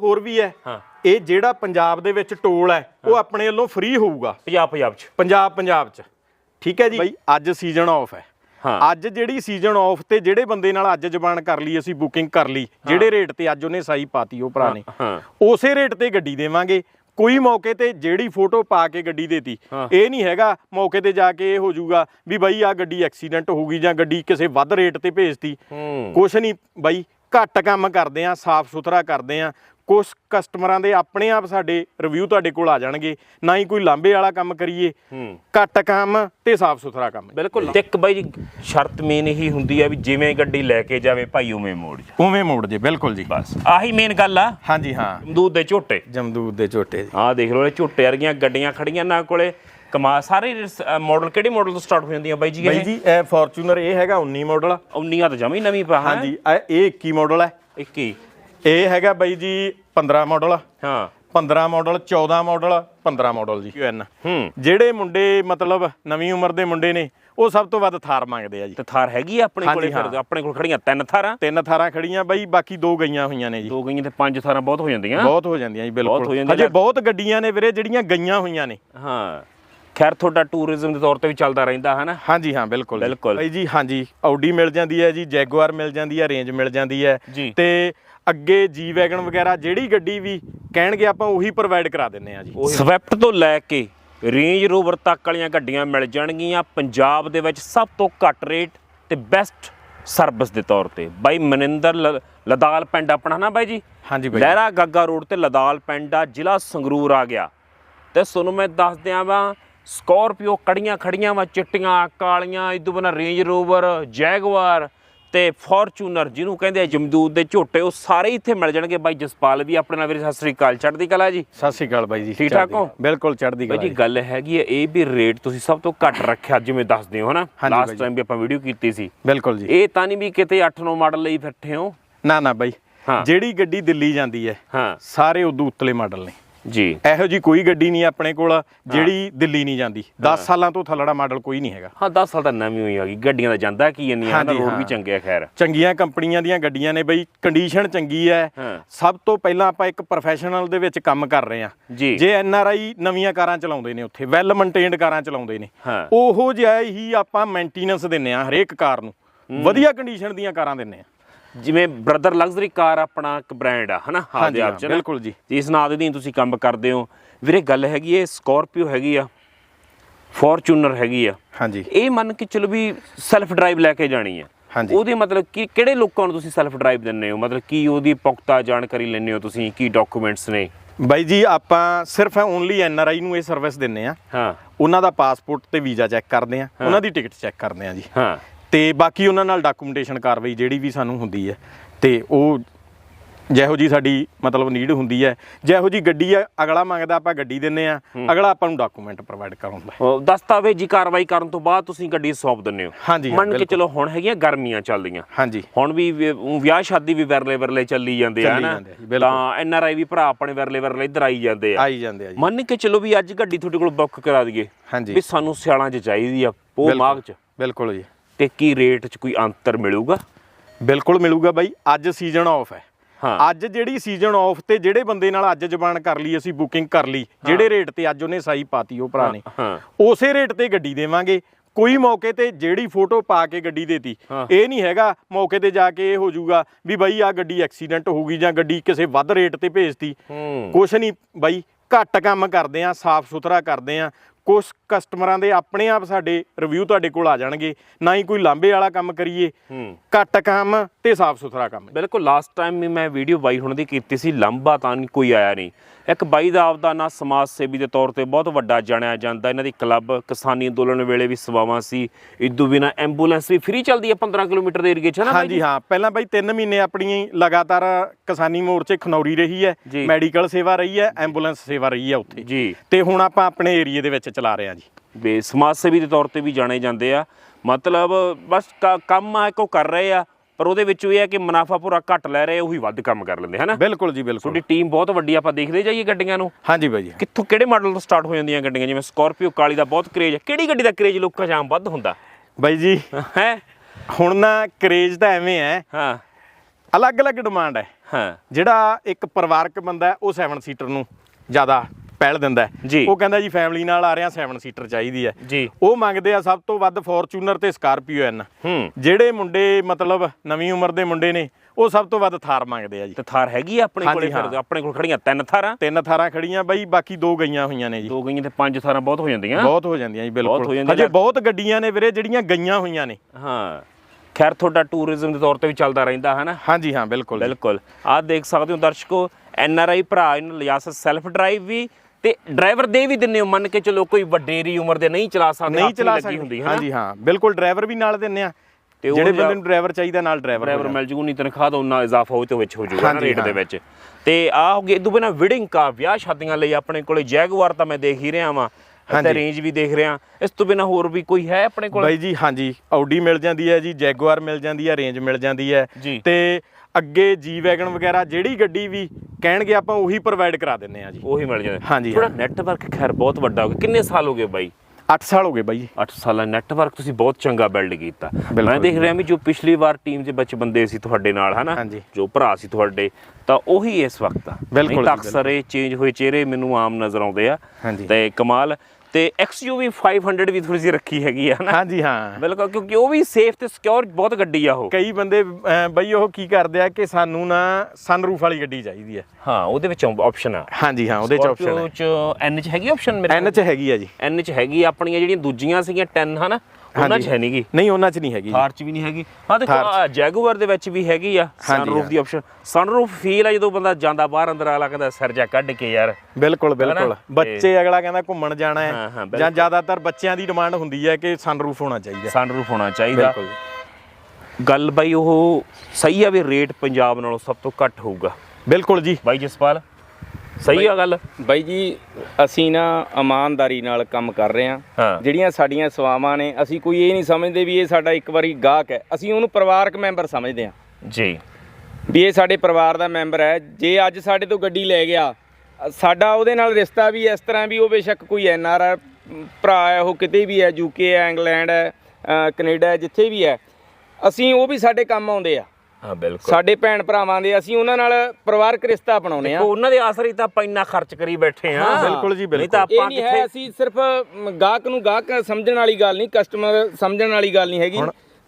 ਹੋਰ ਵੀ ਹੈ। ਹਾਂ। ਇਹ ਜਿਹੜਾ ਪੰਜਾਬ ਦੇ ਵਿੱਚ ਟੋਲ ਹੈ ਉਹ ਆਪਣੇ ਵੱਲੋਂ ਫ੍ਰੀ ਹੋਊਗਾ। ਪੰਜਾਬ ਪੰਜਾਬ ਚ। ਪੰਜਾਬ ਪੰਜਾਬ ਚ। ਠੀਕ ਹੈ ਜੀ? ਬਈ ਅੱਜ ਸੀਜ਼ਨ ਆਫ ਹੈ। ਹਾਂ। ਅੱਜ ਜਿਹੜੀ ਸੀਜ਼ਨ ਆਫ ਤੇ ਜਿਹੜੇ ਬੰਦੇ ਨਾਲ ਅੱਜ ਜ਼ਬਾਨ ਕਰ ਲਈ ਅਸੀਂ ਬੁਕਿੰਗ ਕਰ ਲਈ ਜਿਹੜੇ ਰੇਟ ਤੇ ਅੱਜ ਉਹਨੇ ਸਾਈ ਪਾਤੀ ਉਹ ਭਰਾ ਨੇ ਉਸੇ ਰੇਟ ਤੇ ਗੱਡੀ ਦੇਵਾਂਗੇ। ਕੋਈ ਮੌਕੇ ਤੇ ਜਿਹੜੀ ਫੋਟੋ ਪਾ ਕੇ ਗੱਡੀ ਦੇਤੀ। ਇਹ ਨਹੀਂ ਹੈਗਾ ਮੌਕੇ ਤੇ ਜਾ ਕੇ ਇਹ ਹੋ ਜਾਊਗਾ ਵੀ ਬਾਈ ਆ ਗੱਡੀ ਐਕਸੀਡੈਂਟ ਹੋ ਗਈ ਜਾਂ ਗੱਡੀ ਕਿਸੇ ਵੱਧ ਰੇਟ ਤੇ ਭੇਜਤੀ। ਕੁਛ ਨਹੀਂ। ਬਾਈ ਘੱਟ ਕੰਮ ਕਰਦੇ ਆ ਸਾਫ਼ ਸੁਥਰਾ ਕਰਦੇ ਆ ਕੁਝ ਕਸਟਮਰਾਂ ਦੇ ਆਪਣੇ ਆਪ ਸਾਡੇ ਰਿਵਿਊ ਤੁਹਾਡੇ ਕੋਲ ਆ ਜਾਣਗੇ ਨਾ ਹੀ ਕੋਈ ਲਾਂਬੇ ਵਾਲਾ ਕੰਮ ਕਰੀਏ। ਘੱਟ ਕੰਮ ਤੇ ਸਾਫ਼ ਸੁਥਰਾ ਕੰਮ ਬਿਲਕੁਲ। ਤੇ ਇੱਕ ਬਾਈ ਜੀ ਸ਼ਰਤ ਮੇਨ ਇਹੀ ਹੁੰਦੀ ਆ ਵੀ ਜਿਵੇਂ ਗੱਡੀ ਲੈ ਕੇ ਜਾਵੇ ਭਾਈ ਉਵੇਂ ਮੋੜ ਜਾ। ਉਵੇਂ ਮੋੜ ਜੇ ਬਿਲਕੁਲ ਜੀ। ਬਸ ਆਹੀ ਮੇਨ ਗੱਲ ਆ। ਹਾਂਜੀ ਹਾਂ। ਦੂਧ ਦੇ ਝੋਟੇ। ਜਮਦੂਦ ਦੇ ਝੋਟੇ ਜੀ। ਆਹ ਦੇਖ ਲਓ ਇਹ ਝੋਟੇ ਵਰਗੀਆਂ ਗੱਡੀਆਂ ਖੜੀਆਂ ਨਾ ਕੋਲੇ। ਕਮਾ ਸਾਰੇ ਮਾਡਲ ਕਿਹੜੇ ਮਾਡਲ ਤੋਂ ਸਟਾਰਟ ਹੋ ਜਾਂਦੀਆਂ ਬਾਈ ਜੀ ਬਾਈ ਜੀ ਇਹ ਫੋਰਚੂਨਰ ਇਹ ਹੈਗਾ 19 ਮਾਡਲ 19 ਤਾਂ ਜਮੀ ਨਵੀਂ ਪਾ ਹਾਂਜੀ ਇਹ ਇਹ 21 ਮਾਡਲ ਹੈ 21 ਇਹ ਹੈਗਾ ਬਾਈ ਜੀ 15 ਮਾਡਲ ਹਾਂ। 15 ਮਾਡਲ 14 ਮਾਡਲ 15 ਮਾਡਲ ਜੀ। QN ਹੂੰ। ਜਿਹੜੇ ਮੁੰਡੇ ਮਤਲਬ ਨਵੀਂ ਉਮਰ ਦੇ ਮੁੰਡੇ ਨੇ ਉਹ ਸਭ ਤੋਂ ਵੱਧ ਥਾਰ ਮੰਗਦੇ ਆ ਜੀ। ਤੇ ਥਾਰ ਹੈਗੀ ਆ ਆਪਣੇ ਕੋਲੇ ਫਿਰ। ਆਪਣੇ ਕੋਲ ਖੜੀਆਂ ਤਿੰਨ ਥਾਰਾਂ? ਤਿੰਨ ਥਾਰਾਂ ਖੜੀਆਂ ਬਾਈ ਬਾਕੀ ਦੋ ਗਈਆਂ ਹੋਈਆਂ ਨੇ ਜੀ। ਦੋ ਗਈਆਂ ਤੇ ਪੰਜ ਥਾਰਾਂ ਬਹੁਤ ਹੋ ਜਾਂਦੀਆਂ। ਬਹੁਤ ਹੋ ਜਾਂਦੀਆਂ ਜੀ ਬਿਲਕੁਲ। ਹਜੇ ਬਹੁਤ ਗੱਡੀਆਂ ਨੇ ਵੀਰੇ ਜਿਹੜੀਆਂ ਗਈਆਂ ਹੋਈਆਂ ਨੇ। ਹਾਂ। ਖੈਰ ਤੁਹਾਡਾ ਟੂਰਿਜ਼ਮ ਦੇ ਤੌਰ ਤੇ ਵੀ ਚੱਲਦਾ ਰਹਿੰਦਾ ਹੈ ਨਾ ਹਾਂਜੀ ਹਾਂ ਬਿਲਕੁਲ। ਬਿਲਕੁਲ। ਬਾਈ ਜੀ ਹਾਂਜੀ ਆਡੀ ਮਿਲ ਜਾਂਦੀ ਹੈ ਜੀ ਜੈਗੁਆਰ ਮਿਲ ਜਾਂਦੀ ਹੈ ਰੇਂਜ ਮਿਲ ਜਾਂਦੀ ਹੈ। ਜੀ। ਤੇ ਅੱਗੇ ਜੀ ਵੈਗਨ ਵਗੈਰਾ ਜਿਹੜੀ ਗੱਡੀ ਵੀ ਕਹਿਣਗੇ ਆਪਾਂ ਉਹੀ ਪ੍ਰੋਵਾਈਡ ਕਰਾ ਦਿੰਨੇ ਆ ਜੀ। ਸਵਿਫਟ ਤੋਂ ਲੈ ਕੇ ਰੇਂਜ ਰੋਵਰ ਤੱਕ ਵਾਲੀਆਂ ਗੱਡੀਆਂ ਮਿਲ ਜਾਣਗੀਆਂ। ਪੰਜਾਬ ਦੇ ਵਿੱਚ ਸਭ ਤੋਂ ਘੱਟ ਰੇਟ ਤੇ ਬੈਸਟ ਸਰਵਿਸ ਦੇ ਤੌਰ ਤੇ। ਬਾਈ ਮਨਿੰਦਰ ਲ- ਲਦਾਲ ਪਿੰਡ ਆਪਣਾ ਨਾ ਬਾਈ ਜੀ? ਹਾਂਜੀ ਬਾਈ ਲਹਿਰਾ ਗੱਗਾ ਰੋਡ ਤੇ ਲਦਾਲ ਪਿੰਡ ਆ ਜ਼ਿਲ੍ਹਾ ਸੰਗਰੂਰ ਆ ਗਿਆ। ਤੇ ਤੁਹਾਨੂੰ ਮੈਂ ਦੱਸ ਦਿਆਂ ਵਾ ਸਕੋਰਪੀਓ ਕੜੀਆਂ ਖੜੀਆਂ ਵਾ ਚਿੱਟੀਆਂ ਕਾਲੀਆਂ ਇਦੋਂ ਬਿਨਾਂ ਰੇਂਜ ਰੋਵਰ ਜੈਗਵਾਰ ਤੇ ਫੋਰਚੂਨਰ ਜਿਹਨੂੰ ਕਹਿੰਦੇ ਆ ਜਮਦੂਦ ਦੇ ਝੋਟੇ ਉਹ ਸਾਰੇ ਇੱਥੇ ਮਿਲ ਜਾਣਗੇ। ਬਾਈ ਜਸਪਾਲ ਵੀ ਆਪਣੇ ਨਾਲ ਵੀਰੇ ਸਤਿ ਸ੍ਰੀ ਅਕਾਲ। ਚੜ੍ਹਦੀ ਕਲਾ ਜੀ? ਸਤਿ ਸ਼੍ਰੀ ਅਕਾਲ ਬਾਈ ਜੀ ਠੀਕ ਠਾਕ ਹੋ? ਬਿਲਕੁਲ ਚੜ੍ਹਦੀ ਕਲਾ ਜੀ ਗੱਲ ਹੈਗੀ ਹੈ ਇਹ ਵੀ ਰੇਟ ਤੁਸੀਂ ਸਭ ਤੋਂ ਘੱਟ ਰੱਖਿਆ ਜਿਵੇਂ ਦੱਸਦੇ ਹੋ ਹਨਾ ਲਾਸਟ। ਟਾਈਮ ਵੀ ਆਪਾਂ ਵੀਡੀਓ ਕੀਤੀ ਸੀ। ਬਿਲਕੁਲ ਜੀ। ਇਹ ਤਾਂ ਨਹੀਂ ਵੀ ਕਿਤੇ 8-9 ਮਾਡਲ ਲਈ ਫਿੱਟੇ ਹੋ। ਨਾ ਨਾ ਬਾਈ। ਜਿਹੜੀ ਗੱਡੀ ਦਿੱਲੀ ਜਾਂਦੀ ਹੈ ਹਾਂ। ਸਾਰੇ ਉਦੋਂ ਉੱਤਲੇ ਮਾਡਲ ਨੇ। ਜੀ। ਇਹੋ ਜੀ ਕੋਈ ਗੱਡੀ ਨਹੀਂ ਆਪਣੇ ਕੋਲ ਜਿਹੜੀ ਦਿੱਲੀ ਨਹੀਂ ਜਾਂਦੀ। 10 ਸਾਲਾਂ ਤੋਂ ਥੱਲੜਾ ਮਾਡਲ ਕੋਈ ਨਹੀਂ ਹੈਗਾ। ਹਾਂ 10 ਸਾਲ ਤਾਂ ਨਵੀਂ ਹੋਈ ਆ ਗਈ। ਗੱਡੀਆਂ ਦਾ ਜਾਂਦਾ ਕੀ ਇੰਨੀਆਂ ਨਾ ਰੋਡ ਵੀ। ਚੰਗੇ ਆ ਖੈਰ। ਚੰਗੀਆਂ ਕੰਪਨੀਆਂ ਦੀਆਂ ਗੱਡੀਆਂ ਨੇ ਬਈ ਕੰਡੀਸ਼ਨ ਚੰਗੀ ਹੈ। ਸਭ ਤੋਂ ਪਹਿਲਾਂ ਆਪਾਂ ਇੱਕ ਪ੍ਰੋਫੈਸ਼ਨਲ ਦੇ ਵਿੱਚ ਕੰਮ ਕਰ ਰਹੇ ਹਾਂ। ਜੀ। ਐਨ ਆਰ ਆਈ ਨਵੀਆਂ ਕਾਰਾਂ ਚਲਾਉਂਦੇ ਨੇ ਉੱਥੇ ਵੈਲ ਮੇਨਟੇਨਡ ਕਾਰਾਂ ਚਲਾਉਂਦੇ ਨੇ। ਉਹੋ ਜਿਹਾ ਹੀ ਆਪਾਂ ਮੇਨਟੇਨੈਂਸ ਦਿੰਨੇ ਆ ਹਰੇਕ ਕਾਰ ਨੂੰ। ਵਧੀਆ ਕੰਡੀਸ਼ਨ ਦੀਆਂ ਕਾਰਾਂ ਦਿੰਨੇ ਆ ਜਿਵੇਂ ਬ੍ਰਦਰ ਲਗਜ਼ਰੀ ਕਾਰ ਆਪਣਾ ਇੱਕ ਬ੍ਰਾਂਡ ਆ ਹਨਾ? ਹਾਂ ਦੇ ਆਪ ਨਾ। ਬਿਲਕੁਲ ਜੀ। ਇਸ ਨਾਲ ਦੀ ਤੁਸੀਂ ਕੰਮ ਕਰਦੇ ਹੋ। ਵੀਰੇ ਗੱਲ ਹੈਗੀ ਇਹ ਸਕਾਰਪੀਓ ਹੈਗੀ ਆ ਫੋਰਚੂਨਰ ਹੈਗੀ ਆ। ਹਾਂਜੀ। ਇਹ ਮੰਨ ਕੇ ਚਲੋ ਵੀ ਸੈਲਫ ਡਰਾਈਵ ਲੈ ਕੇ ਜਾਣੀ ਆ। ਹਾਂਜੀ। ਉਹਦੇ ਮਤਲਬ ਕਿ ਕਿਹੜੇ ਲੋਕਾਂ ਨੂੰ ਤੁਸੀਂ ਸੈਲਫ ਡਰਾਈਵ ਦਿੰਦੇ ਹੋ? ਮਤਲਬ ਕੀ ਉਹਦੀ ਪੁਖਤਾ ਜਾਣਕਾਰੀ ਲੈਂਦੇ ਹੋ ਤੁਸੀਂ? ਕੀ ਡਾਕੂਮੈਂਟਸ ਨੇ? ਬਾਈ ਜੀ ਆਪਾਂ ਸਿਰਫ ਓਨਲੀ ਐਨ ਆਰ ਆਈ ਨੂੰ ਇਹ ਸਰਵਿਸ ਦਿੰਨੇ ਆ ਹਾਂ। ਉਹਨਾਂ ਦਾ ਪਾਸਪੋਰਟ ਤੇ ਵੀਜ਼ਾ ਚੈੱਕ ਕਰਦੇ ਆ ਉਹਨਾਂ ਦੀ ਟਿਕਟ ਚੈੱਕ ਕਰਦੇ ਆ ਜੀ। ਹਾਂ। ਤੇ ਬਾਕੀ ਉਹਨਾਂ ਨਾਲ ਡਾਕੂਮੈਂਟੇਸ਼ਨ ਕਾਰਵਾਈ ਜਿਹੜੀ ਵੀ ਸਾਨੂੰ ਹੁੰਦੀ ਹੈ ਤੇ ਉਹ ਜਿਹੋ ਜੀ ਸਾਡੀ ਮਤਲਬ ਨੀਡ ਹੁੰਦੀ ਹੈ ਜਿਹੋ ਜੀ ਗੱਡੀ ਆ ਅਗਲਾ ਮੰਗਦਾ ਆਪਾਂ ਗੱਡੀ ਦਿੰਨੇ ਆ ਅਗਲਾ ਆਪਾਂ ਨੂੰ ਡਾਕੂਮੈਂਟ ਪ੍ਰੋਵਾਈਡ ਕਰਾਉਂਦਾ ਦਸਤਾਵੇਜ਼ੀ ਕਾਰਵਾਈ ਕਰਨ ਤੋਂ ਬਾਅਦ ਤੁਸੀਂ ਗੱਡੀ ਸੌਂਪ ਦਿੰਦੇ ਹੋ। ਹਾਂਜੀ, ਹਾਂ, ਮੰਨ ਕੇ। ਚਲੋ ਹੁਣ ਹੈਗੀਆਂ ਗਰਮੀਆਂ ਚੱਲਦੀਆਂ। ਹਾਂਜੀ। ਹੁਣ ਵੀ ਵਿਆਹ ਸ਼ਾਦੀ ਵੀ ਵਰਲੇ ਵਰਲੇ ਚੱਲੀ ਜਾਂਦੇ ਆ ਨਾ। ਤਾਂ ਐਨ ਆਰ ਆਈ ਵੀ ਭਰਾ ਆਪਣੇ ਵਰਲੇ ਵਰਲੇ ਇੱਧਰ ਆਈ ਜਾਂਦੇ ਆ। ਆਈ ਜਾਂਦੇ ਆ ਮੰਨ ਕੇ ਚਲੋ ਵੀ ਅੱਜ ਗੱਡੀ ਤੁਹਾਡੇ ਕੋਲ ਬੁੱਕ ਕਰਾ ਦਈਏ ਹਾਂਜੀ। ਵੀ ਸਾਨੂੰ ਸਿਆਲਾਂ 'ਚ ਚਾਹੀਦੀ ਆ ਪੋ ਮਾਗ 'ਚ। ਬਿਲਕੁਲ ਜੀ। ਤੇ ਕੀ ਰੇਟ 'ਚ ਕੋਈ ਅੰਤਰ ਮਿਲੂਗਾ? ਬਿਲਕੁਲ ਮਿਲੂਗਾ ਬਾਈ ਅੱਜ ਸੀਜ਼ਨ ਆਫ ਹੈ। ਹਾਂ। ਅੱਜ ਜਿਹੜੀ ਸੀਜ਼ਨ ਆਫ ਤੇ ਜਿਹੜੇ ਬੰਦੇ ਨਾਲ ਅੱਜ ਜ਼ਬਾਨ ਕਰ ਲਈ ਅਸੀਂ ਬੁਕਿੰਗ ਕਰ ਲਈ ਜਿਹੜੇ ਰੇਟ ਤੇ ਅੱਜ ਉਹਨੇ ਸਾਈ ਪਾਤੀ ਉਹ ਭਰਾ ਨੇ ਉਸੇ ਰੇਟ ਤੇ ਗੱਡੀ ਦੇਵਾਂਗੇ। ਕੋਈ ਮੌਕੇ ਤੇ ਜਿਹੜੀ ਫੋਟੋ ਪਾ ਕੇ ਗੱਡੀ ਦੇਤੀ। ਇਹ ਨਹੀਂ ਹੈਗਾ ਮੌਕੇ ਤੇ ਜਾ ਕੇ ਇਹ ਹੋ ਜਾਊਗਾ ਵੀ ਬਾਈ ਆ ਗੱਡੀ ਐਕਸੀਡੈਂਟ ਹੋ ਗਈ ਜਾਂ ਗੱਡੀ ਕਿਸੇ ਵੱਧ ਰੇਟ ਤੇ ਭੇਜਤੀ। ਕੁਛ ਨਹੀਂ ਬਾਈ ਘੱਟ ਕੰਮ ਕਰਦੇ ਆ ਸਾਫ਼ ਸੁਥਰਾ ਕਰਦੇ ਆ ਕੁਝ ਕਸਟਮਰਾਂ ਦੇ ਆਪਣੇ ਆਪ ਸਾਡੇ ਰਿਵਿਊ ਤੁਹਾਡੇ ਕੋਲ ਆ ਜਾਣਗੇ। ਨਾ ਹੀ ਕੋਈ ਲਾਂਬੇ ਵਾਲਾ ਕੰਮ ਕਰੀਏ। ਘੱਟ ਕੰਮ ਤੇ ਸਾਫ਼ ਸੁਥਰਾ ਕੰਮ ਬਿਲਕੁਲ ਲਾਸਟ ਟਾਈਮ ਵੀ ਮੈਂ ਵੀਡੀਓ ਬਾਈ ਹੁਣ ਦੀ ਕੀਤੀ ਸੀ ਲੰਬਾ ਤਾਂ ਨਹੀਂ ਕੋਈ ਆਇਆ ਨਹੀਂ। ਇੱਕ ਬਾਈ ਦਾ ਆਪਦਾ ਨਾਂ ਸਮਾਜ ਸੇਵੀ ਦੇ ਤੌਰ ਤੇ ਬਹੁਤ ਵੱਡਾ ਜਾਣਿਆ ਜਾਂਦਾ। ਇਹਨਾਂ ਦੀ ਕਲੱਬ ਕਿਸਾਨੀ ਅੰਦੋਲਨ ਵੇਲੇ ਵੀ ਸੇਵਾਵਾਂ ਸੀ। ਇਦੋਂ ਬਿਨਾ ਐਂਬੂਲੈਂਸ ਵੀ ਫ੍ਰੀ ਚੱਲਦੀ ਹੈ 15 ਕਿਲੋਮੀਟਰ ਦੇ ਏਰੀਏ 'ਚ ਨਾ ਹਾਂਜੀ ਹਾਂ ਪਹਿਲਾਂ ਬਾਈ 3 ਮਹੀਨੇ ਆਪਣੀ ਲਗਾਤਾਰ ਕਿਸਾਨੀ ਮੋਰਚੇ ਖਨੌਰੀ ਰਹੀ ਹੈ। ਮੈਡੀਕਲ ਸੇਵਾ ਰਹੀ ਹੈ ਐਂਬੂਲੈਂਸ ਸੇਵਾ ਰਹੀ ਹੈ ਉੱਥੇ। ਜੀ। ਤੇ ਹੁਣ ਆਪਾਂ ਆਪਣੇ ਏਰੀਏ ਦੇ ਵਿੱਚ ਚਲਾ ਰਹੇ ਹਾਂ ਵੀ ਸਮਾਜ ਸੇਵੀ ਦੇ ਤੌਰ ਤੇ ਵੀ ਜਾਣੇ ਜਾਂਦੇ ਆ। ਮਤਲਬ ਬਸ ਕ- ਕੰਮ ਆ ਕੋ ਕਰ ਰਹੇ ਆ ਪਰ ਉਹਦੇ ਵਿੱਚ ਇਹ ਹੈ ਕਿ ਮੁਨਾਫਾ ਪੂਰਾ ਘੱਟ ਲੈ ਰਹੇ ਉਹੀ ਵੱਧ ਕੰਮ ਕਰ ਲੈਂਦੇ ਹਨਾ? ਬਿਲਕੁਲ ਜੀ ਬਿਲਕੁਲ। ਤੁਹਾਡੀ ਟੀਮ ਬਹੁਤ ਵੱਡੀ ਆ, ਆਪਾਂ ਦੇਖਦੇ ਜਾਈਏ ਗੱਡੀਆਂ ਨੂੰ। ਹਾਂਜੀ ਬਾਈ ਜੀ। ਕਿੱਥੋਂ ਕਿਹੜੇ ਮਾਡਲ ਤੋਂ ਸਟਾਰਟ ਹੋ ਜਾਂਦੀਆਂ ਗੱਡੀਆਂ? ਜਿਵੇਂ ਸਕਾਰਪੀਓ ਕਾਲੀ ਦਾ ਬਹੁਤ ਕਰੇਜ ਹੈ ਕਿਹੜੀ ਗੱਡੀ ਦਾ ਕਰੇਜ ਲੋਕਾਂ 'ਚ ਆਮ ਵੱਧ ਹੁੰਦਾ? ਬਾਈ ਜੀ ਹੈ? ਹੁਣ ਨਾ ਕਰੇਜ ਤਾਂ ਐਵੇਂ ਹੈ ਹਾਂ। ਅਲੱਗ-ਅਲੱਗ ਡਿਮਾਂਡ ਹੈ ਹਾਂ। ਜਿਹੜਾ ਇੱਕ ਪਰਿਵਾਰਕ ਬੰਦਾ ਹੈ, ਉਹ 7 ਸੀਟਰ ਨੂੰ ਜ਼ਿਆਦਾ ਪਹਿਲ ਦਿੰਦਾ। ਉਹ ਕਹਿੰਦਾ ਜੀ ਫੈਮਿਲੀ ਨਾਲ ਆ ਰਿਹਾ 7 ਸੀਟਰ ਚਾਹੀਦੀ ਹੈ। ਉਹ ਮੰਗਦੇ ਆ ਸਭ ਤੋਂ ਵੱਧ ਫੋਰਚੂਨਰ ਤੇ ਸਕਾਰਪੀਓ ਐਨ ਜਿਹੜੇ ਮੁੰਡੇ ਮਤਲਬ ਨਵੀਂ ਉਮਰ ਦੇ ਮੁੰਡੇ ਨੇ ਉਹ ਸਭ ਤੋਂ ਵੱਧ ਥਾਰ ਮੰਗਦੇ ਆ ਜੀ। ਤੇ ਥਾਰ ਹੈਗੀ ਆ ਆਪਣੇ ਕੋਲੇ ਫਿਰ। ਆਪਣੇ ਕੋਲ ਖੜੀਆਂ ਤਿੰਨ ਥਾਰਾਂ? ਤਿੰਨ ਥਾਰਾਂ ਖੜੀਆਂ ਬਾਈ ਬਾਕੀ ਦੋ ਗਈਆਂ ਹੋਈਆਂ ਨੇ ਜੀ। ਦੋ ਗਈਆਂ ਤੇ ਪੰਜ ਥਾਰਾਂ ਬਹੁਤ ਹੋ ਜਾਂਦੀਆਂ। ਬਹੁਤ ਹੋ ਜਾਂਦੀਆਂ ਜੀ ਬਿਲਕੁਲ। ਹਜੇ ਬਹੁਤ ਗੱਡੀਆਂ ਨੇ ਵੀਰੇ ਜਿਹੜੀਆਂ ਗਈਆਂ ਹੋਈਆਂ ਨੇ। ਹਾਂ। ਖੈਰ ਤੁਹਾਡਾ ਟੂਰਿਜ਼ਮ ਦੇ ਤੌਰ ਤੇ ਵੀ ਚੱਲਦਾ ਰਹਿੰਦਾ ਹੈ ਨਾ ਹਾਂਜੀ ਹਾਂ ਬਿਲਕੁਲ। ਬਿਲਕੁਲ। ਆਹ ਦੇਖ ਸਕਦੇ ਹੋ ਦਰਸ਼ਕੋ ਐਨ ਆਰ ਆਈ ਭਰਾ ਇਹਨੂੰ ਸਕਦੇ ਸੈਲਫ ਡਰਾਈਵ ਵੀ ਤੇ ਡਰਾਈਵਰ ਦੇ ਵੀ ਦਿੰਨੇ ਹੋ ਮੰਨ ਕੇ ਚਲੋ ਕੋਈ ਵੱਡੇਰੀ ਉਮਰ ਦੇ ਨਹੀਂ ਚਲਾ ਸਕਦੇ ਨਹੀਂ ਚਲਾ ਸਕਦੇ। ਹੁੰਦੀ ਹੈ ਹਾਂਜੀ ਹਾਂ ਬਿਲਕੁਲ ਡਰਾਈਵਰ ਵੀ ਨਾਲ ਦਿੰਨੇ ਆ। ਤੇ ਜਿਹੜੇ ਬੰਦੇ ਨੂੰ ਡਰਾਈਵਰ ਚਾਹੀਦਾ ਨਾਲ ਡਰਾਈਵਰ ਡਰਾਈਵਰ ਮਿਲ ਜੂਗਾ ਨਹੀਂ ਤਨਖਾਹ ਦਾ ਉਨਾ ਇਜ਼ਾਫਾ ਹੋ ਤੇ ਵਿੱਚ ਹੋ ਜੂਗਾ ਰੇਟ ਦੇ। ਵਿੱਚ। ਤੇ ਆ ਹੋ ਗਿਆ ਇਦੋਂ ਬਿਨਾ ਵਿਡਿੰਗ ਕਾ ਵਿਆਹ ਸ਼ਾਦੀਆਂ ਲਈ ਆਪਣੇ ਕੋਲੇ ਜੈਗੁਆਰ ਤਾਂ ਮੈਂ ਦੇਖ ਹੀ ਰਿਹਾ ਵਾਂ ਤੇ। ਰੇਂਜ ਵੀ ਦੇਖ ਰਿਹਾ। ਇਸ ਤੋਂ ਬਿਨਾ ਹੋਰ ਵੀ ਕੋਈ ਹੈ ਆਪਣੇ ਕੋਲ? ਬਾਈ ਜੀ ਹਾਂਜੀ ਆਡੀ ਮਿਲ ਜਾਂਦੀ ਹੈ ਜੀ ਜੈਗੁਆਰ ਮਿਲ ਜਾਂਦੀ ਹੈ ਰੇਂਜ ਮਿਲ ਜਾਂਦੀ ਹੈ। ਜੀ। ਤੇ ਅੱਗੇ ਜੀ ਵੈਗਨ ਵਗੈਰਾ ਜਿਹੜੀ ਗੱਡੀ ਵੀ ਕਹਿਣਗੇ ਆਪਾਂ ਉਹੀ ਪ੍ਰੋਵਾਈਡ ਕਰਾ ਦਿੰਨੇ ਆ ਜੀ। ਉਹੀ ਮਿਲ ਜਾਂਦਾ। ਹਾਂਜੀ, ਥੋੜਾ। ਨੈਟਵਰਕ ਖੈਰ ਬਹੁਤ ਵੱਡਾ ਹੋ ਗਿਆ। ਕਿੰਨੇ ਸਾਲ ਹੋ ਗਏ ਬਾਈ? 8 ਸਾਲ ਹੋ ਗਏ ਬਾਈ। ਜੀ 8 ਸਾਲਾ ਨੈਟਵਰਕ ਤੁਸੀਂ ਬਹੁਤ ਚੰਗਾ ਬਿਲਡ ਕੀਤਾ। ਮੈਂ ਦੇਖ। ਰਿਹਾ ਵੀ ਜੋ ਪਿਛਲੀ ਵਾਰ ਟੀਮ ਦੇ ਵਿੱਚ ਬੰਦੇ ਸੀ ਤੁਹਾਡੇ ਨਾਲ ਹਨਾ। ਜੋ ਭਰਾ ਸੀ ਤੁਹਾਡੇ ਤਾਂ ਉਹੀ ਇਸ ਵਕਤ ਆ। ਬਿਲਕੁਲ ਅਕਸਰ ਇਹ ਚੇਂਜ ਹੋਏ ਚਿਹਰੇ ਮੈਨੂੰ ਆਮ ਨਜ਼ਰ ਆਉਂਦੇ ਆ। ਤੇ ਕਮਾਲ ਤੇ XUV 500 ਵੀ ਥੋੜੀ ਜਿਹੀ ਰੱਖੀ ਹੈਗੀ ਆ ਹਨਾ ਹਾਂਜੀ ਹਾਂ। ਬਿਲਕੁਲ ਕਿਉਂਕਿ ਉਹ ਵੀ ਸੇਫ ਤੇ ਸਿਕਿਉਰ ਬਹੁਤ ਗੱਡੀ ਆ ਉਹ। ਕਈ ਬੰਦੇ ਬਾਈ ਉਹ ਕੀ ਕਰਦੇ ਆ ਕਿ ਸਾਨੂੰ ਨਾ ਸਨਰੂਫ ਵਾਲੀ ਗੱਡੀ ਚਾਹੀਦੀ ਹੈ ਹਾਂ ਉਹਦੇ ਵਿੱਚ ਆਪਸ਼ਨ ਆ। ਹਾਂਜੀ ਹਾਂ ਉਹਦੇ ਚ ਆਪਸ਼ਨ ਹੈ ਚ ਐਨ ਚ ਹੈਗੀ ਆਪਸ਼ਨ ਮੇਰੇ ਐਨ ਚ ਹੈਗੀ ਆ ਜੀ। ਐਨ ਚ ਹੈਗੀ ਆ, ਆਪਣੀਆਂ ਜਿਹੜੀਆਂ ਦੂਜੀਆਂ ਸੀਗੀਆਂ 10 ਹਨਾ? ਉਹਨਾਂ ਚ ਹੈ ਨਹੀਂਗੀ ਨਹੀਂ ਉਹਨਾਂ ਚ ਨਹੀਂ ਹੈਗੀ। ਥਾਰ ਚ ਵੀ ਨਹੀਂ ਹੈਗੀ। ਹਾਂ ਦੇਖੋ ਜੈਗੂਆਰ ਦੇ ਵਿੱਚ ਵੀ ਹੈਗੀ ਆ ਸਨਰੂਫ ਦੀ ਆਪਸ਼ਨ ਸਨਰੂਫ ਫੀਲ ਆ ਜਦੋਂ ਬੰਦਾ ਜਾਂਦਾ ਬਾਹਰ ਅੰਦਰ ਆਲਾ ਕਹਿੰਦਾ ਸਿਰ ਜਾ ਕੱਢ ਕੇ ਯਾਰ। ਬਿਲਕੁਲ ਬਿਲਕੁਲ। ਬੱਚੇ ਅਗਲਾ ਕਹਿੰਦਾ ਘੁੰਮਣ ਜਾਣਾ ਹਾਂ। ਜਾਂ ਜ਼ਿਆਦਾਤਰ ਬੱਚਿਆਂ ਦੀ ਡਿਮਾਂਡ ਹੁੰਦੀ ਹੈ ਕਿ ਸਨਰੂਫ ਹੋਣਾ ਚਾਹੀਦਾ ਸਨਰੂਫ ਹੋਣਾ ਚਾਹੀਦਾ। ਬਿਲਕੁਲ। ਗੱਲ ਬਾਈ ਉਹ ਸਹੀ ਆ ਵੀ ਰੇਟ ਪੰਜਾਬ ਨਾਲੋਂ ਸਭ ਤੋਂ ਘੱਟ ਹੋਊਗਾ। ਬਿਲਕੁਲ ਜੀ। ਬਾਈ ਜਸਪਾਲ? ਸਹੀ ਆ ਗੱਲ? ਬਾਈ ਜੀ ਅਸੀਂ ਨਾ ਇਮਾਨਦਾਰੀ ਨਾਲ ਕੰਮ ਕਰ ਰਹੇ ਹਾਂ। ਜਿਹੜੀਆਂ ਸਾਡੀਆਂ ਸੇਵਾਵਾਂ ਨੇ ਅਸੀਂ ਕੋਈ ਇਹ ਨਹੀਂ ਸਮਝਦੇ ਵੀ ਇਹ ਸਾਡਾ ਇੱਕ ਵਾਰੀ ਗਾਹਕ ਹੈ। ਅਸੀਂ ਉਹਨੂੰ ਪਰਿਵਾਰਕ ਮੈਂਬਰ ਸਮਝਦੇ ਹਾਂ। ਜੀ। ਵੀ ਇਹ ਸਾਡੇ ਪਰਿਵਾਰ ਦਾ ਮੈਂਬਰ ਹੈ। ਜੇ ਅੱਜ ਸਾਡੇ ਤੋਂ ਗੱਡੀ ਲੈ ਗਿਆ ਸਾਡਾ ਉਹਦੇ ਨਾਲ ਰਿਸ਼ਤਾ ਵੀ ਇਸ ਤਰ੍ਹਾਂ ਵੀ ਉਹ ਬੇਸ਼ੱਕ ਕੋਈ ਐਨ ਆਰ ਆਰ ਭਰਾ ਹੈ ਉਹ ਕਿਤੇ ਵੀ ਹੈ ਯੂਕੇ ਹੈ ਇੰਗਲੈਂਡ ਹੈ ਕੈਨੇਡਾ ਹੈ ਜਿੱਥੇ ਵੀ ਹੈ। ਅਸੀਂ ਉਹ ਵੀ ਸਾਡੇ ਕੰਮ ਆਉਂਦੇ ਆ। ਹਾਂ ਬਿਲਕੁਲ। ਸਾਡੇ ਭੈਣ ਭਰਾਵਾਂ ਦੇ ਅਸੀਂ ਉਹਨਾਂ ਨਾਲ ਪਰਿਵਾਰਕ ਰਿਸ਼ਤਾ ਅਪਣਾਉਂਦੇ ਆ ਉਹਨਾਂ ਦੇ ਆਸਰੇ ਤਾਂ ਆਪਾਂ ਇੰਨਾ ਖਰਚ ਕਰੀ ਬੈਠੇ ਆ ਬਿਲਕੁਲ ਜੀ, ਨਹੀਂ ਤਾਂ ਇਹ ਆਪਾਂ ਨਹੀਂ ਹੈ ਕਿੱਥੇ ਅਸੀਂ ਸਿਰਫ ਗਾਹਕ ਨੂੰ ਗਾਹਕ ਸਮਝਣ ਵਾਲੀ ਗੱਲ ਨਹੀਂ ਕਸਟਮਰ ਸਮਝਣ ਵਾਲੀ ਗੱਲ ਨਹੀਂ ਹੈਗੀ।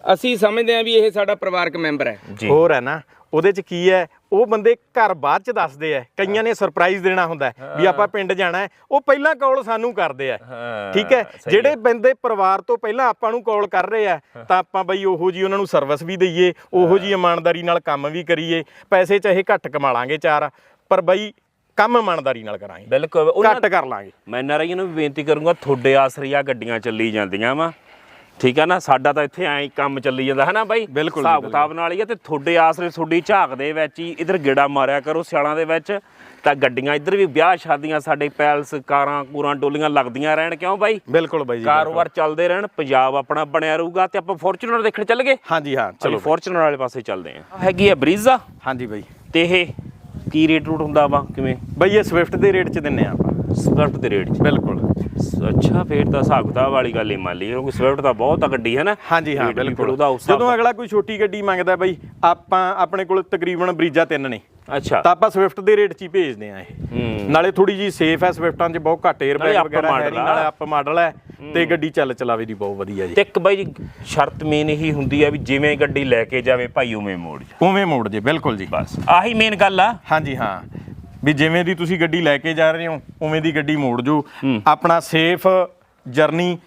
ਅਸੀਂ ਸਮਝਦੇ ਹਾਂ ਵੀ ਇਹ ਸਾਡਾ ਪਰਿਵਾਰਕ ਮੈਂਬਰ ਹੈ। ਹੋਰ ਹੈ ਨਾ ਉਹਦੇ ਚ ਕੀ ਹੈ? ਉਹ ਬੰਦੇ ਘਰ ਬਾਅਦ ਚ ਦੱਸਦੇ ਆ ਕਈਆਂ ਨੇ ਸਰਪ੍ਰਾਈਜ਼ ਦੇਣਾ ਹੁੰਦਾ ਵੀ ਆਪਾਂ ਪਿੰਡ ਜਾਣਾ ਉਹ ਪਹਿਲਾਂ ਕਾਲ ਸਾਨੂੰ ਕਰਦੇ ਆ। ਠੀਕ ਹੈ? ਜਿਹੜੇ ਬੰਦੇ ਪਰਿਵਾਰ ਤੋਂ ਪਹਿਲਾਂ ਆਪਾਂ ਨੂੰ ਕਾਲ ਕਰ ਰਹੇ ਆ ਤਾਂ ਆਪਾਂ ਬਈ ਉਹੋ ਜੀ ਉਹਨਾਂ ਨੂੰ ਸਰਵਿਸ ਵੀ ਦਈਏ ਉਹੋ ਜੀ ਇਮਾਨਦਾਰੀ ਨਾਲ ਕੰਮ ਵੀ ਕਰੀਏ ਪੈਸੇ ਚਾਹੇ ਘੱਟ ਕਮਾ ਲਾਂਗੇ ਚਾਰ ਪਰ ਬਈ ਕੰਮ ਇਮਾਨਦਾਰੀ ਨਾਲ ਕਰਾਂਗੇ। ਬਿਲਕੁਲ ਘੱਟ ਕਰ ਲਾਂਗੇ। ਮੈਂ ਨਰਾਈ ਨੂੰ ਵੀ ਬੇਨਤੀ ਕਰੂੰਗਾ ਤੁਹਾਡੇ ਆਸਰੇ ਆ ਗੱਡੀਆਂ ਚੱਲੀ ਜਾਂਦੀਆਂ ਵਾ। ਠੀਕ ਹੈ ਨਾ ਸਾਡਾ ਤਾਂ ਇੱਥੇ ਐਂ ਕੰਮ ਚੱਲੀ ਜਾਂਦਾ ਹੈ ਨਾ ਬਾਈ? ਬਿਲਕੁਲ ਜੀ, ਹਿਸਾਬ ਕਿਤਾਬ ਨਾਲ ਹੀ ਆ ਤੇ ਤੁਹਾਡੇ ਆਸਰੇ ਤੁਹਾਡੀ ਝਾਕ ਦੇ ਵਿੱਚ ਹੀ ਇਧਰ ਗੇੜਾ ਮਾਰਿਆ ਕਰੋ ਸਿਆਲਾਂ ਦੇ ਵਿੱਚ। ਤਾਂ ਗੱਡੀਆਂ ਇੱਧਰ ਵੀ ਵਿਆਹ ਸ਼ਾਦੀਆਂ ਸਾਡੇ ਪੈਲਸ ਕਾਰਾਂ ਕੂਰਾਂ ਟੋਲੀਆਂ ਲੱਗਦੀਆਂ ਰਹਿਣ ਕਿਉਂ ਬਾਈ? ਬਿਲਕੁਲ ਬਾਈ ਜੀ ਕਾਰੋਬਾਰ ਚੱਲਦੇ ਰਹਿਣ ਪੰਜਾਬ ਆਪਣਾ ਬਣਿਆ ਰਹੂਗਾ ਤੇ ਆਪਾਂ ਫੋਰਚੂਨਰ ਦੇਖਣ ਚੱਲ ਗਏ? ਹਾਂਜੀ ਹਾਂ ਚਲੋ ਚਲੋ ਫੋਰਚੂਨਰ ਵਾਲੇ ਪਾਸੇ ਚੱਲਦੇ ਆਂ ਹੈਗੀ ਆ ਬਰੀਜ਼ਾ। ਹਾਂਜੀ ਬਾਈ। ਤੇ ਇਹ ਕੀ ਰੇਟ ਰੂਟ ਹੁੰਦਾ ਵਾ ਕਿਵੇਂ? ਬਈ ਇਹ ਸਵਿਫਟ ਦੇ ਰੇਟ ਚ ਦਿੰਨੇ ਆ ਆਪਾਂ। ਸਵਿਫਟ ਦੇ ਰੇਟ 'ਚ। ਬਿਲਕੁਲ। ਅੱਛਾ ਫੇਰ ਤਾਂ ਹਿਸਾਬ ਕਿਤਾਬ ਵਾਲੀ ਗੱਲ ਹੀ ਮੰਨ ਲਈ ਕਿਉਂਕਿ ਸਵਿਫਟ ਤਾਂ ਬਹੁਤ ਆ ਗੱਡੀ ਹੈ ਨਾ? ਹਾਂਜੀ ਹਾਂ ਬਿਲਕੁਲ। ਜਦੋਂ ਅਗਲਾ ਕੋਈ ਛੋਟੀ ਗੱਡੀ ਮੰਗਦਾ ਬਈ ਆਪਾਂ ਆਪਣੇ ਕੋਲ ਤਕਰੀਬਨ ਬਰੀਜਾ ਤਿੰਨ ਨੇ ਅੱਛਾ। ਤਾਂ ਆਪਾਂ ਸਵਿਫਟ ਦੇ ਰੇਟ 'ਚ ਹੀ ਭੇਜਦੇ ਆ ਇਹ। ਹੂੰ। ਨਾਲੇ ਥੋੜੀ ਜੀ ਸੇਫ ਹੈ ਸਵਿਫਟਾਂ 'ਚ ਬਹੁਤ ਘੱਟ 에ਅਰ ਨਾਲੇ ਬੈਗ up ਵਗੈਰਾ ਹੈ। ਨਾਲੇ ਅਪ ਮਾਡਲ ਹੈ ਤੇ ਗੱਡੀ ਚੱਲ ਚਲਾਵੇ ਦੀ ਬਹੁਤ ਵਧੀਆ ਜੀ। ਤੇ ਇੱਕ ਬਾਈ ਜੀ ਸ਼ਰਤ ਮੇਨ ਇਹੀ ਹੁੰਦੀ ਆ ਵੀ ਜਿਵੇਂ ਗੱਡੀ ਲੈ ਕੇ ਜਾਵੇ ਭਾਈ ਉਵੇਂ ਮੋੜ ਜਾ। ਉਵੇਂ ਮੋੜ ਜੇ ਬਿਲਕੁਲ ਜੀ। ਬਸ। ਆਹੀ ਮੇਨ ਗੱਲ ਆ। ਹਾਂਜੀ ਹਾਂ। ਵੀ ਜਿਵੇਂ ਦੀ ਤੁਸੀਂ ਗੱਡੀ ਲੈ ਕੇ ਜਾ ਰਹੇ ਹੋ ਉਵੇਂ ਦੀ ਗੱਡੀ ਮੋੜ ਜੋ। ਆਪਣਾ ਸੇਫ ਜਰਨੀ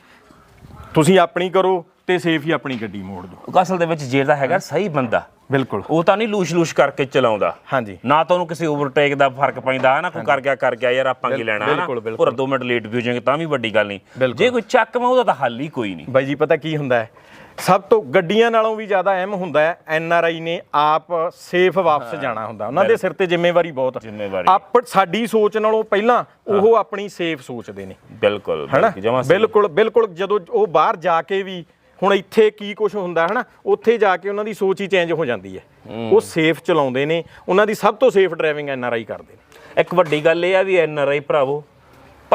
ਤੁਸੀਂ ਆਪਣੀ ਕਰੋ ਤੇ ਸੇਫ ਹੀ ਆਪਣੀ ਗੱਡੀ ਮੋੜ ਦਿਓ। ਅਸਲ ਦੇ ਵਿੱਚ ਜਿਹੜਾ ਹੈਗਾ ਸਹੀ ਬੰਦਾ। ਬਿਲਕੁਲ। ਉਹ ਤਾਂ ਨਹੀਂ ਲੂਸ਼ ਲੂਸ਼ ਕਰਕੇ ਚਲਾਉਂਦਾ। ਹਾਂਜੀ। ਨਾ ਤਾਂ ਉਹਨੂੰ ਕਿਸੇ ਓਵਰਟੇਕ ਦਾ ਫ਼ਰਕ ਪੈਂਦਾ ਹੈ ਨਾ ਕੋਈ ਕਰ ਗਿਆ ਕਰ ਗਿਆ ਯਾਰ ਆਪਾਂ ਕੀ ਲੈਣਾ ਹੈ ਨਾ। ਔਰ 2 ਮਿੰਟ ਲੇਟ ਵੀ ਹੋ ਜਾਏਗਾ ਤਾਂ ਵੀ ਵੱਡੀ ਗੱਲ ਨਹੀਂ। ਜੇ ਕੋਈ ਚੱਕਵਾ ਉਹਦਾ ਤਾਂ ਹੱਲ ਹੀ ਕੋਈ ਨਹੀਂ। ਬਾਈ ਜੀ ਪਤਾ ਕੀ ਹੁੰਦਾ ਹੈ? ਸਭ ਤੋਂ ਗੱਡੀਆਂ ਨਾਲੋਂ ਵੀ ਜ਼ਿਆਦਾ ਅਹਿਮ ਹੁੰਦਾ ਹੈ ਐਨ ਆਰ ਆਈ ਨੇ ਆਪ ਸੇਫ ਵਾਪਸ ਜਾਣਾ ਹੁੰਦਾ। ਉਹਨਾਂ ਦੇ ਸਿਰ ਤੇ ਜ਼ਿੰਮੇਵਾਰੀ ਬਹੁਤ ਜ਼ਿੰਮੇਵਾਰੀ। ਆਪ ਸਾਡੀ ਸੋਚ ਨਾਲੋਂ ਪਹਿਲਾਂ ਉਹ ਆਪਣੀ ਸੇਫ ਸੋਚਦੇ ਨੇ। ਬਿਲਕੁਲ ਬਿਲਕੁਲ ਬਿਲਕੁਲ ਜਦੋਂ ਉਹ ਬਾਹਰ ਜਾ ਕੇ ਵੀ ਹੁਣ ਇੱਥੇ ਕੀ ਕੁਝ ਹੁੰਦਾ ਹਨਾ? ਉੱਥੇ ਜਾ ਕੇ ਉਹਨਾਂ ਦੀ ਸੋਚ ਹੀ ਚੇਂਜ ਹੋ ਜਾਂਦੀ ਹੈ। ਉਹ ਸੇਫ ਚਲਾਉਂਦੇ ਨੇ ਉਹਨਾਂ ਦੀ ਸਭ ਤੋਂ safe driving N R I ਕਰਦੇ ਨੇ। ਇੱਕ ਵੱਡੀ ਗੱਲ ਇਹ ਆ ਵੀ ਐਨ ਆਰ ਆਈ ਭਰਾਵੋ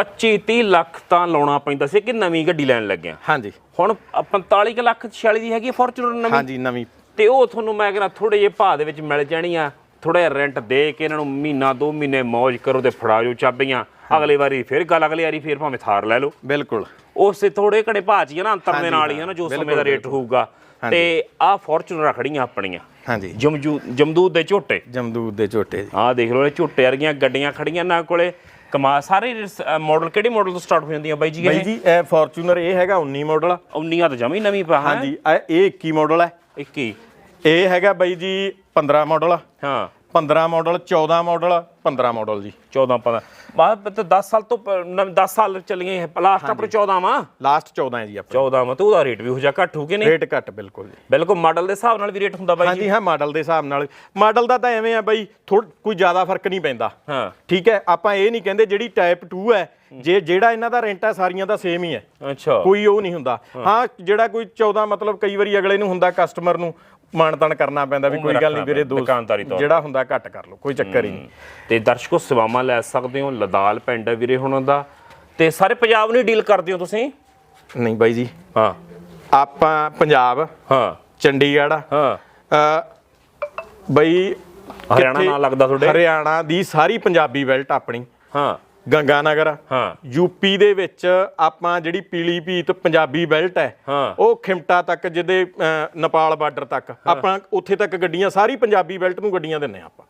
25 30 ਲੱਖ ਤਾਂ ਲਾਉਣਾ ਪੈਂਦਾ ਸੀ ਕਿ ਨਵੀਂ ਗੱਡੀ ਲੈਣ ਲੱਗਿਆ। ਹਾਂਜੀ। ਹੁਣ 45 ਕੁ ਲੱਖ 46 ਦੀ ਹੈਗੀ ਫੋਰਚੂਨਰ ਨਵੀਂ। ਹਾਂਜੀ ਨਵੀਂ। ਤੇ ਉਹ ਤੁਹਾਨੂੰ ਮੈਂ ਕਹਿੰਦਾ ਥੋੜੇ ਜਿਹੇ ਭਾਅ ਦੇ ਵਿੱਚ ਮਿਲ ਜਾਣੀਆਂ ਥੋੜਾ ਜਿਹਾ ਰੈਂਟ ਦੇ ਕੇ ਇਹਨਾਂ ਨੂੰ ਮਹੀਨਾ ਦੋ ਮਹੀਨੇ ਮौज ਕਰੋ ਤੇ ਫੜਾ ਜੋ ਚਾਬੀਆਂ। ਅਗਲੀ ਵਾਰੀ ਫਿਰ ਗੱਲ ਅਗਲੀ ਵਾਰੀ ਫਿਰ ਭਾਵੇਂ ਥਾਰ ਲੈ ਲਓ। ਬਿਲਕੁਲ। ਉਸੇ ਥੋੜੇ ਘੜੇ ਭਾਅ ਚ ਹੀ ਆ ਨਾ ਅੰਤਰ ਦੇ ਨਾਲ ਹੀ ਆ ਨਾ ਜੋ ਸਮੇਂ ਦਾ ਰੇਟ ਹੋਊਗਾ। ਤੇ ਆਹ ਫੋਰਚੂਨਰ ਖੜੀਆਂ ਆਪਣੀਆਂ। ਹਾਂਜੀ। ਜਮਜੂ ਜਮਦੂਦ ਦੇ ਝੋਟੇ। ਜਮਦੂਦ ਦੇ ਝੋਟੇ ਆਹ ਦੇਖ ਲਓ ਇਹ ਝੋਟੇ ਵਰਗੀਆਂ ਗੱਡੀਆਂ ਖੜੀਆਂ ਨਾ ਕੋਲੇ। ਕਮਾ ਸਾਰੇ ਮਾਡਲ ਕਿਹੜੇ ਮਾਡਲ ਤੋਂ ਸਟਾਰਟ ਹੋ ਜਾਂਦੀਆਂ ਬਾਈ ਜੀ ਬਾਈ ਜੀ ਇਹ ਫੋਰਚੂਨਰ ਇਹ ਹੈਗਾ 19 ਮਾਡਲ 19 ਤਾਂ ਜਮੀ ਨਵੀਂ ਪਾ ਹਾਂਜੀ ਇਹ ਇਹ 21 ਮਾਡਲ ਹੈ 21 ਇਹ ਹੈਗਾ ਬਾਈ ਜੀ 15 ਮਾਡਲ ਹਾਂ। 15 ਮਾਡਲ 14 ਮਾਡਲ 15 ਮਾਡਲ ਜੀ। 14 15 ਬਾਅਦ ਤੇ 10 ਸਾਲ ਤੋਂ 10 ਸਾਲ ਚੱਲੀਆਂ ਲਾਸਟ ਆਪਣੇ 14 ਵਾ ਲਾਸਟ 14 ਹੈ ਜੀ ਆਪਣਾ। 14 ਵਾ ਤੇ ਉਹਦਾ ਰੇਟ ਵੀ ਹੋ ਜਾ ਘੱਟ ਹੋ ਕੇ ਨਹੀਂ? ਰੇਟ ਘੱਟ ਬਿਲਕੁਲ ਜੀ। ਬਿਲਕੁਲ ਮਾਡਲ ਦੇ ਹਿਸਾਬ ਨਾਲ ਵੀ ਰੇਟ ਹੁੰਦਾ ਬਾਈ ਜੀ। ਹਾਂਜੀ ਹਾਂ ਮਾਡਲ ਦੇ ਹਿਸਾਬ ਨਾਲ। ਮਾਡਲ ਦਾ ਤਾਂ ਐਵੇਂ ਆ ਬਾਈ ਥੋੜ ਕੋਈ ਜ਼ਿਆਦਾ ਫ਼ਰਕ ਨਹੀਂ ਪੈਂਦਾ। ਹਾਂ। ਠੀਕ ਹੈ ਆਪਾਂ ਇਹ ਨਹੀਂ ਕਹਿੰਦੇ ਜਿਹੜੀ ਟਾਈਪ 2 ਹੈ ਜੇ ਜਿਹੜਾ ਇਹਨਾਂ ਦਾ ਰੈਂਟ ਹੈ ਸਾਰੀਆਂ ਦਾ ਸੇਮ ਹੀ ਹੈ। ਅੱਛਾ। ਕੋਈ ਉਹ ਨਹੀਂ ਹੁੰਦਾ। ਹਾਂ। ਜਿਹੜਾ ਕੋਈ 14 ਮਤਲਬ ਕਈ ਵਾਰੀ ਅਗਲੇ ਨੂੰ ਹੁੰਦਾ ਕਸਟਮਰ ਨੂੰ ਮਾਨਤਨ ਕਰਨਾ ਪੈਂਦਾ ਵੀ ਕੋਈ ਗੱਲ ਨਹੀਂ ਵੀਰੇ ਦੋ ਦੁਕਾਨਦਾਰੀ ਤੌਰ ਜਿਹੜਾ ਹੁੰਦਾ ਘੱਟ ਕਰ ਲਓ ਕੋਈ ਚੱਕਰ ਹੀ ਨਹੀਂ। ਤੇ ਦਰਸ਼ਕੋ ਸੇਵਾਵਾਂ ਲੈ ਸਕਦੇ ਹੋ ਲਦਾਲ ਪਿੰਡ ਹੈ ਵੀਰੇ ਹੁਣਾਂ ਦਾ। ਤੇ ਸਾਰੇ ਪੰਜਾਬ ਨੂੰ ਡੀਲ ਕਰਦੇ ਹੋ ਤੁਸੀਂ? ਨਹੀਂ ਬਾਈ ਜੀ। ਹਾਂ। ਆਪਾਂ ਪੰਜਾਬ ਹਾਂ। ਚੰਡੀਗੜ੍ਹ ਹਾਂ। ਅ ਬਈ ਹਰਿਆਣਾ ਨਾਲ ਲੱਗਦਾ ਤੁਹਾਡੇ? ਹਰਿਆਣਾ ਦੀ ਸਾਰੀ ਪੰਜਾਬੀ ਬੈਲਟ ਆਪਣੀ। ਹਾਂ। ਗੰਗਾਨਗਰ ਹਾਂ। ਯੂਪੀ ਦੇ ਵਿੱਚ ਆਪਾਂ ਜਿਹੜੀ ਪੀਲੀ ਭੀਤ ਪੰਜਾਬੀ ਬੈਲਟ ਹੈ। ਉਹ ਖਿਮਟਾ ਤੱਕ ਜਿਹਦੇ ਨੇਪਾਲ ਬਾਰਡਰ ਤੱਕ ਆਪਾਂ ਉੱਥੇ ਤੱਕ ਗੱਡੀਆਂ ਸਾਰੀ ਪੰਜਾਬੀ ਬੈਲਟ ਨੂੰ ਗੱਡੀਆਂ ਦਿੰਨੇ ਆਪਾਂ।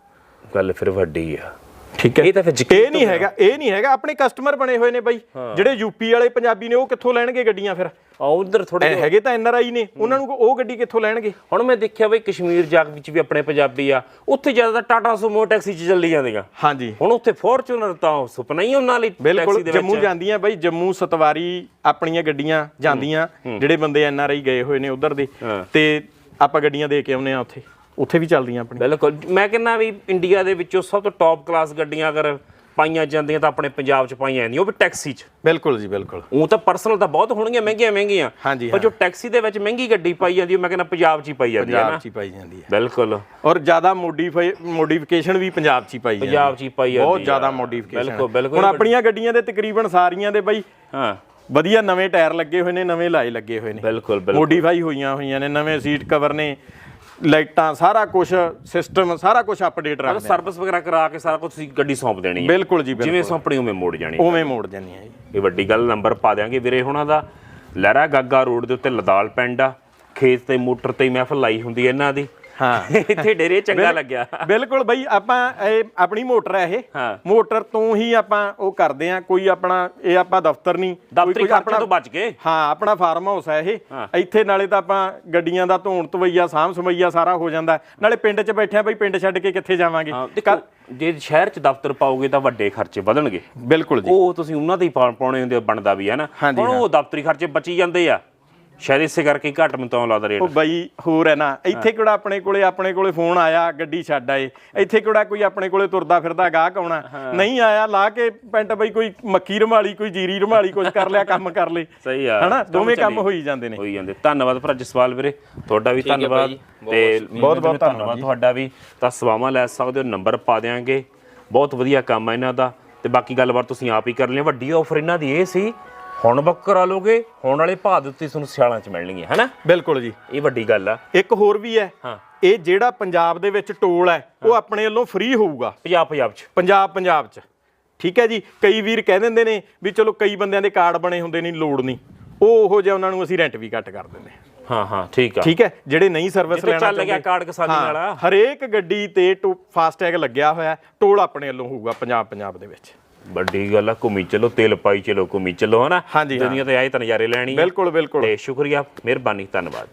ਗੱਲ ਫਿਰ ਵੱਡੀ ਆ। ਠੀਕ ਹੈ। ਇਹ ਤਾਂ ਫਿਰ ਇਹ ਨਹੀਂ ਹੈਗਾ ਇਹ ਨਹੀਂ ਹੈਗਾ ਆਪਣੇ ਕਸਟਮਰ ਬਣੇ ਹੋਏ ਨੇ ਬਾਈ ਜਿਹੜੇ ਯੂਪੀ ਵਾਲੇ ਪੰਜਾਬੀ ਨੇ ਉਹ ਕਿੱਥੋਂ ਲੈਣਗੇ ਗੱਡੀਆਂ ਫਿਰ? ਆ ਉਧਰ ਥੋੜੇ ਹੈਗੇ ਤਾਂ ਐਨਆਰਆਈ ਨੇ? ਉਹਨਾਂ ਨੂੰ ਉਹ ਗੱਡੀ ਕਿੱਥੋਂ ਲੈਣਗੇ? ਹੁਣ ਮੈਂ ਦੇਖਿਆ ਬਈ ਕਸ਼ਮੀਰ ਜਾਗ ਵਿੱਚ ਵੀ ਆਪਣੇ ਪੰਜਾਬੀ ਆ। ਉੱਥੇ ਜ਼ਿਆਦਾਤਰ ਟਾਟਾ ਸੁਮੋ ਟੈਕਸੀ ਚ ਚੱਲੀ ਜਾਂਦੀਆਂ। ਹਾਂਜੀ। ਹੁਣ ਉੱਥੇ ਫੋਰਚੂਨਰ ਤਾਂ ਸੁਪਨਾ ਹੀ ਉਹਨਾਂ ਲਈ ਬਿਲਕੁਲ ਟੈਕਸੀ ਦੇ ਜੰਮੂ ਜਾਂਦੀਆਂ ਬਾਈ ਜੰਮੂ ਸਤਵਾਰੀ ਆਪਣੀਆਂ ਗੱਡੀਆਂ ਜਾਂਦੀਆਂ ਜਿਹੜੇ ਬੰਦੇ ਐਨਆਰਆਈ ਗਏ ਹੋਏ ਨੇ ਉਧਰ ਦੇ। ਤੇ ਆਪਾਂ ਗੱਡੀਆਂ ਦੇ ਕੇ ਆਉਨੇ ਆ ਉੱਥੇ। ਉੱਥੇ ਵੀ ਚੱਲਦੀਆਂ ਆਪਣੀਆਂ। ਬਿਲਕੁਲ। ਮੈਂ ਕਹਿੰਦਾ ਵੀ ਇੰਡੀਆ ਦੇ ਵਿੱਚੋਂ ਸਭ ਤੋਂ ਟੌਪ ਕਲਾਸ ਗੱਡੀਆਂ ਅਗਰ ਪਾਈਆਂ ਜਾਂਦੀਆਂ ਤਾਂ ਆਪਣੇ ਪੰਜਾਬ 'ਚ ਪਾਈਆਂ ਜਾਂਦੀਆਂ ਉਹ ਵੀ ਟੈਕਸੀ 'ਚ। ਬਿਲਕੁਲ ਜੀ ਬਿਲਕੁਲ। ਉਹ ਤਾਂ ਪਰਸਨਲ ਤਾਂ ਬਹੁਤ ਹੋਣਗੀਆਂ ਮਹਿੰਗੀਆਂ ਮਹਿੰਗੀਆਂ। ਪਰ ਜੋ ਟੈਕਸੀ ਦੇ ਵਿੱਚ ਮਹਿੰਗੀ ਗੱਡੀ ਪਾਈ ਜਾਂਦੀ ਉਹ ਮੈਂ ਕਹਿੰਦਾ ਪੰਜਾਬ 'ਚ ਹੀ ਪਾਈ ਜਾਂਦੀ ਹੈ ਪੰਜਾਬ ਨਾ। 'ਚ ਹੀ ਪਾਈ ਜਾਂਦੀ ਹੈ। ਬਿਲਕੁਲ। ਔਰ ਜ਼ਿਆਦਾ ਮੋਡੀਫਾਈ ਮੋਡੀਫਿਕੇਸ਼ਨ ਵੀ ਪੰਜਾਬ 'ਚ ਹੀ ਪਾਈ ਜਾਂਦੀ ਪੰਜਾਬ 'ਚ ਹੀ ਪਾਈ ਜਾਂਦੀ ਬਹੁਤ। ਜ਼ਿਆਦਾ ਮੋਡੀਫਿਕੇਸ਼ਨ ਬਿਲਕੁਲ ਬਿਲਕੁਲ। ਹੁਣ ਆਪਣੀਆਂ ਗੱਡੀਆਂ ਦੇ ਤਕਰੀਬਨ ਸਾਰੀਆਂ ਦੇ ਬਾਈ ਹਾਂ। ਵਧੀਆ ਨਵੇਂ ਟਾਇਰ ਲੱਗੇ ਹੋਏ ਨੇ ਨਵੇਂ ਲਾਏ ਲੱਗੇ ਹੋਏ ਨੇ। ਬਿਲਕੁਲ ਬਿਲਕੁਲ। ਮੋਡੀਫਾਈ ਹੋਈਆਂ ਹੋਈਆਂ ਨੇ ਨਵੇਂ ਸੀਟ ਕਵਰ ਨੇ ਲਾਈਟਾਂ ਸਾਰਾ ਕੁਝ ਸਿਸਟਮ ਸਾਰਾ ਕੁਝ ਅਪਡੇਟ ਰੱਖਦੇ ਆ। ਸਰਵਿਸ ਵਗੈਰਾ ਕਰਾ ਕੇ ਸਾਰਾ ਕੁਝ ਤੁਸੀਂ ਗੱਡੀ ਸੌਂਪ ਦੇਣੀ ਹੈ। ਬਿਲਕੁਲ ਜੀ ਜਿਵੇਂ ਸੌਂਪਣੀ ਉਵੇਂ ਮੋੜ ਜਾਣੀ। ਹੈ। ਉਵੇਂ ਮੋੜ ਜਾਂਦੀਆਂ ਜੀ। ਇਹ ਵੱਡੀ ਗੱਲ ਨੰਬਰ ਪਾ ਦਿਆਂਗੇ ਵੀਰੇ ਹੁਣਾਂ ਦਾ। ਲਹਿਰਾ ਗਾਗਾ ਰੋਡ ਦੇ ਉੱਤੇ ਲਦਾਲ ਪਿੰਡ ਆ। ਖੇਤ ਤੇ ਮੋਟਰ ਤੇ ਹੀ ਮਹਿਫਲ ਲਾਈ ਹੁੰਦੀ ਹੈ ਇਹਨਾਂ ਦੀ। ਹਾਂ। ਇੱਥੇ ਡੇਰੇ ਚੰਗਾ ਲੱਗਿਆ। ਬਿਲਕੁਲ ਬਈ ਆਪਾਂ ਇਹ ਆਪਣੀ ਮੋਟਰ ਹੈ ਇਹ। ਮੋਟਰ ਤੋਂ ਹੀ ਆਪਾਂ ਉਹ ਕਰਦੇ ਆ ਕੋਈ ਆਪਣਾ ਇਹ ਆਪਾਂ ਦਫ਼ਤਰ ਨਹੀਂ। ਕੋਈ- ਦਫ਼ਤਰੀ ਖਰਚੇ ਤੋਂ ਬਚ ਗਏ। ਹਾਂ ਆਪਣਾ ਫਾਰਮ ਹਾਊਸ ਹੈ ਇਹ। ਇੱਥੇ ਨਾਲੇ ਤਾਂ ਆਪਾਂ ਗੱਡੀਆਂ ਦਾ ਧੋਣ ਤਵਈਆ ਸਾਂਭ ਸਮਈਆ ਸਾਰਾ ਹੋ ਜਾਂਦਾ। ਨਾਲੇ ਪਿੰਡ 'ਚ ਬੈਠਿਆ ਬਈ ਪਿੰਡ ਛੱਡ ਕੇ ਕਿੱਥੇ ਜਾਵਾਂਗੇ? ਜੇ ਸ਼ਹਿਰ 'ਚ ਦਫ਼ਤਰ ਪਾਓਗੇ ਤਾਂ ਵੱਡੇ ਖਰਚੇ ਵਧਣਗੇ। ਬਿਲਕੁਲ ਜੀ। ਉਹ ਤੁਸੀਂ ਉਹਨਾਂ ਦੇ ਹੀ ਪਾਉਣੇ ਹੁੰਦੇ ਬਣਦਾ ਵੀ ਹੈ ਨਾ। ਹੁਣ ਉਹ ਦਫ਼ਤਰੀ ਖਰਚੇ ਬਚੀ ਜਾਂਦੇ ਆ। ਸ਼ਾਇਦ ਇਸੇ ਕਰਕੇ ਘੱਟ ਮੈਨੂੰ ਤਾਂ ਲੱਗਦਾ ਰੇਟ ਉਹ ਬਈ ਹੋਰ ਹੈ ਨਾ। ਇੱਥੇ ਕਿਹੜਾ ਆਪਣੇ ਕੋਲੇ ਆਪਣੇ ਕੋਲੇ ਫੋਨ ਆਇਆ ਗੱਡੀ ਛੱਡ ਆਏ। ਇੱਥੇ ਕਿਹੜਾ ਕੋਈ ਆਪਣੇ ਕੋਲੇ ਤੁਰਦਾ ਫਿਰਦਾ ਗਾਹਕ ਆਉਣਾ। ਨਹੀਂ ਆਇਆ ਲਾ ਕੇ ਪੈਂਟ ਬਈ ਕੋਈ ਮੱਕੀ ਰਮਾਲੀ ਕੋਈ ਜੀਰੀ ਰਮਾਲੀ ਕੁਝ ਕਰ ਲਿਆ ਕੰਮ ਕਰ ਲੇ ਸਹੀ ਆ। ਹਨਾ? ਦੋਵੇਂ ਕੰਮ। ਹੋਈ ਜਾਂਦੇ ਨੇ। ਹੋਈ ਜਾਂਦੇ। ਧੰਨਵਾਦ ਭਰਾ ਜਸਵਾਲ ਵੀਰੇ। ਤੁਹਾਡਾ ਵੀ ਧੰਨਵਾਦ। ਤੇ ਬਹੁਤ ਬਹੁਤ ਧੰਨਵਾਦ। ਤੁਹਾਡਾ ਵੀ। ਤਾਂ ਸਵਾਵਾਂ ਲੈ ਸਕਦੇ ਹੋ ਨੰਬਰ ਪਾ ਦਿਆਂਗੇ। ਬਹੁਤ ਵਧੀਆ ਕੰਮ ਹੈ ਇਹਨਾਂ ਦਾ। ਤੇ ਬਾਕੀ ਗੱਲਬਾਤ ਤੁਸੀਂ ਆਪ ਹੀ ਕਰ ਲਿਓ। ਵੱਡੀ ਆਫਰ ਇਹਨਾਂ ਦੀ ਇਹ ਸੀ ਹੁਣ ਬੁੱਕ ਕਰਾ ਲੋਗੇ ਹੁਣ ਵਾਲੇ ਭਾਅ ਦੇ ਉੱਤੇ ਤੁਹਾਨੂੰ ਸਿਆਲਾਂ 'ਚ ਮਿਲਣਗੀਆਂ ਹੈਨਾ ਬਿਲਕੁਲ ਜੀ। ਇਹ ਵੱਡੀ ਗੱਲ ਆ। ਇੱਕ ਹੋਰ ਵੀ ਹੈ ਹਾਂ। ਇਹ ਜਿਹੜਾ ਪੰਜਾਬ ਦੇ ਵਿੱਚ ਟੋਲ ਹੈ ਉਹ ਆਪਣੇ ਵੱਲੋਂ ਫ੍ਰੀ ਹੋਊਗਾ। ਪੰਜਾਬ ਪੰਜਾਬ 'ਚ। ਪੰਜਾਬ ਪੰਜਾਬ 'ਚ। ਠੀਕ ਹੈ ਜੀ? ਕਈ ਵੀਰ ਕਹਿ ਦਿੰਦੇ ਨੇ ਵੀ ਚਲੋ ਕਈ ਬੰਦਿਆਂ ਦੇ ਕਾਰਡ ਬਣੇ ਹੁੰਦੇ ਨਹੀਂ ਲੋੜ ਨਹੀਂ। ਉਹ ਉਹੋ ਜਿਹਾ ਉਹਨਾਂ ਨੂੰ ਅਸੀਂ ਰੈਂਟ ਵੀ ਘੱਟ ਕਰ ਦਿੰਦੇ ਹਾਂ। ਹਾਂ ਹਾਂ ਠੀਕ ਆ। ਠੀਕ ਹੈ? ਜਿਹੜੇ ਨਹੀਂ ਸਰਵਿਸ ਲੈਣਾ ਚੱਲ ਗਿਆ ਚਾਹੁੰਦੇ ਕਾਰਡ ਕਿਸਾਨੀ ਵਾਲਾ। ਹਰੇਕ ਗੱਡੀ ਤੇ ਫਾਸਟੈਗ ਲੱਗਿਆ ਹੋਇਆ ਟੋਲ ਆਪਣੇ ਵੱਲੋਂ ਹੋਊਗਾ ਪੰਜਾਬ ਪੰਜਾਬ ਦੇ ਵਿੱਚ। ਵੱਡੀ ਗੱਲ ਆ ਘੁੰਮੀ ਚਲੋ ਤੇਲ ਪਾਈ ਚਲੋ ਘੁੰਮੀ ਚਲੋ ਹਨਾ। ਦੁਨੀਆ ਤੇ ਆਏ ਤਾਂ ਨਜ਼ਾਰੇ ਲੈਣੀ। ਬਿਲਕੁਲ ਬਿਲਕੁਲ ਤੇ ਸ਼ੁਕਰੀਆ ਮਿਹਰਬਾਨੀ ਧੰਨਵਾਦ